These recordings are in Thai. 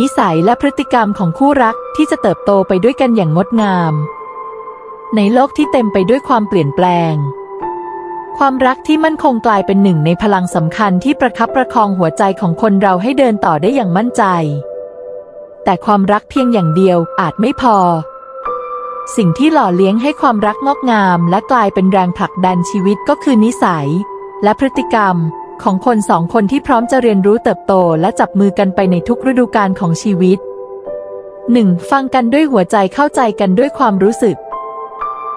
นิสัยและพฤติกรรมของคู่รักที่จะเติบโตไปด้วยกันอย่างงดงาม ในโลกที่เต็มไปด้วยความเปลี่ยนแปลง ความรักที่มั่นคงกลายเป็นหนึ่งในพลังสำคัญที่ประคับประคองหัวใจของคนเราให้เดินต่อได้อย่างมั่นใจ แต่ความรักเพียงอย่างเดียวอาจไม่พอ สิ่งที่หล่อเลี้ยงให้ความรักงอกงาม และกลายเป็นแรงผลักดันชีวิตก็คือนิสัย และพฤติกรรม ของคนสองคนที่พร้อมจะเรียนรู้เติบโตและจับมือกันไปในทุกฤดูกาลของชีวิต 1. ฟังกันด้วยหัวใจเข้าใจกันด้วยความรู้สึก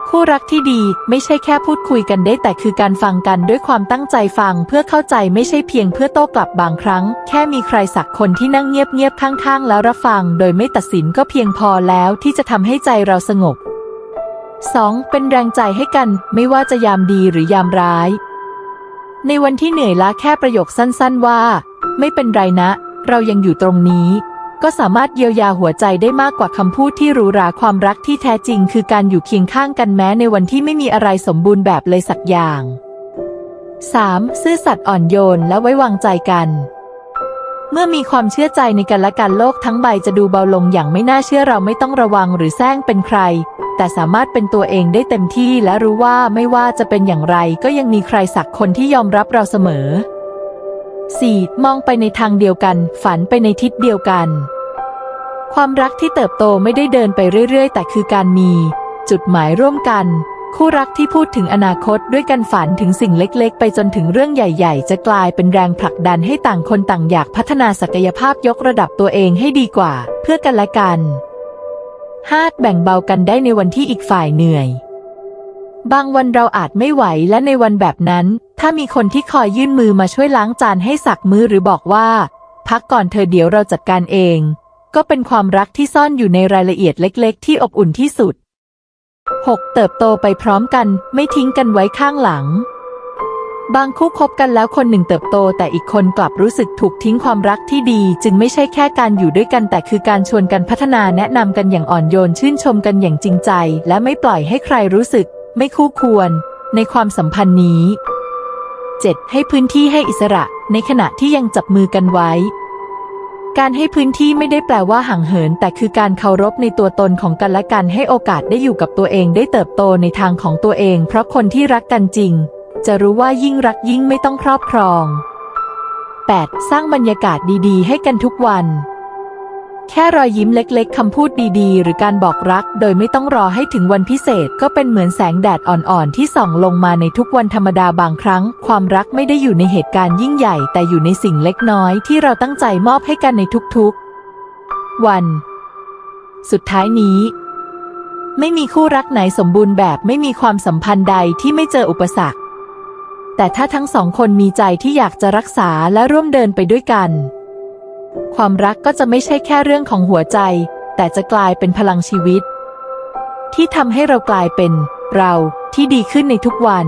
คู่รักที่ดีไม่ใช่แค่พูดคุยกันได้ แต่คือการฟังกันด้วยความตั้งใจฟัง เพื่อเข้าใจไม่ใช่เพียงเพื่อโต้กลับบางครั้ง แค่มีใครสักคนที่นั่งเงียบๆข้างๆ แล้วรับฟัง โดยไม่ตัดสินก็เพียงพอแล้วที่จะทำให้ใจเราสงบ 2. เป็นแรงใจให้กัน ไม่ว่าจะยามดีหรือยามร้าย ในวันที่เหนื่อยล้าแค่ประโยคสั้นๆว่า ไม่เป็นไรนะ เรายังอยู่ตรงนี้ ก็สามารถเยียวยาหัวใจได้มากกว่าคำพูดที่หรูหราความรักที่แท้จริง คือการอยู่เคียงข้างกันแม้ในวันที่ไม่มีอะไรสมบูรณ์แบบเลยสักอย่าง 3. ซื่อสัตย์อ่อนโยนและไว้วางใจกัน เมื่อมีความเชื่อใจในกันและกันโลกทั้งใบจะดูเบาลงอย่างไม่น่าเชื่อเราไม่ต้องระวังหรือแซงเป็นใคร แต่สามารถเป็นตัวเองได้เต็มที่และรู้ว่าไม่ว่าจะเป็นอย่างไรก็ยังมีใครสักคนที่ยอมรับเราเสมอ 4. มองไปในทางเดียวกัน ฝันไปในทิศเดียวกัน ความรักที่เติบโตไม่ได้เดินไปเรื่อย ๆ แต่คือการมี จุดหมายร่วมกัน คู่รักที่พูดถึงอนาคตด้วยกันฝันถึงสิ่งเล็กๆ ไปจนถึงเรื่องใหญ่ ๆ จะกลายเป็นแรงผลักดันให้ต่างคนต่างอยากพัฒนาศักยภาพยกระดับตัวเองให้ดีกว่า เพื่อกันและกัน 5. แบ่งเบากันได้ในวันที่อีกฝ่ายเหนื่อย บางวันเราอาจไม่ไหวและในวันแบบนั้น ถ้ามีคนที่คอยยื่นมือมาช่วยล้างจานให้สักมือหรือบอกว่า พักก่อนเธอเดี๋ยวเราจัดการเอง ก็เป็นความรักที่ซ่อนอยู่ในรายละเอียดเล็ก ๆ ที่อบอุ่นที่สุด 6. เติบโตไปพร้อมกัน ไม่ทิ้งกันไว้ข้างหลัง บางคู่คบกันแล้วคนหนึ่งเติบโต แต่อีกคนกลับรู้สึกถูกทิ้งความรักที่ดี จึงไม่ใช่แค่การอยู่ด้วยกัน แต่คือการชวนกันพัฒนาแนะนำกันอย่างอ่อนโยนชื่นชมกันอย่างจริงใจ และไม่ปล่อยให้ใครรู้สึก ไม่คู่ควร ในความสัมพันธ์นี้ 7. ให้พื้นที่ให้อิสระ ในขณะที่ยังจับมือกันไว้ การให้พื้นที่ไม่ได้แปลว่าห่างเหิน แต่คือการเคารพในตัวตนของกันและกันให้โอกาสได้อยู่กับตัวเองได้เติบโตในทางของตัวเอง เพราะคนที่รักกันจริง จะรู้ว่ายิ่งรักยิ่งไม่ต้องครอบครอง 8. สร้างบรรยากาศดี ๆ ให้กันทุกวัน แค่รอยยิ้มเล็กๆ คำพูดดีๆ หรือการบอกรัก โดยไม่ต้องรอให้ถึงวันพิเศษก็เป็นเหมือนแสงแดดอ่อนๆ ที่ส่องลงมาในทุกวันธรรมดาบางครั้ง ความรักไม่ได้อยู่ในเหตุการณ์ยิ่งใหญ่ แต่อยู่ในสิ่งเล็กน้อยที่เราตั้งใจมอบให้กันในทุกๆ วัน สุดท้ายนี้ ไม่มีคู่รักไหนสมบูรณ์แบบไม่มีความสัมพันธ์ใดที่ไม่เจออุปสรรค แต่ถ้าทั้งสองคนมีใจที่อยากจะรักษาและร่วมเดินไปด้วยกัน ความรักก็จะไม่ใช่แค่เรื่องของหัวใจ แต่จะกลายเป็นพลังชีวิต ที่ทำให้เรากลายเป็นเราที่ดีขึ้นในทุกวัน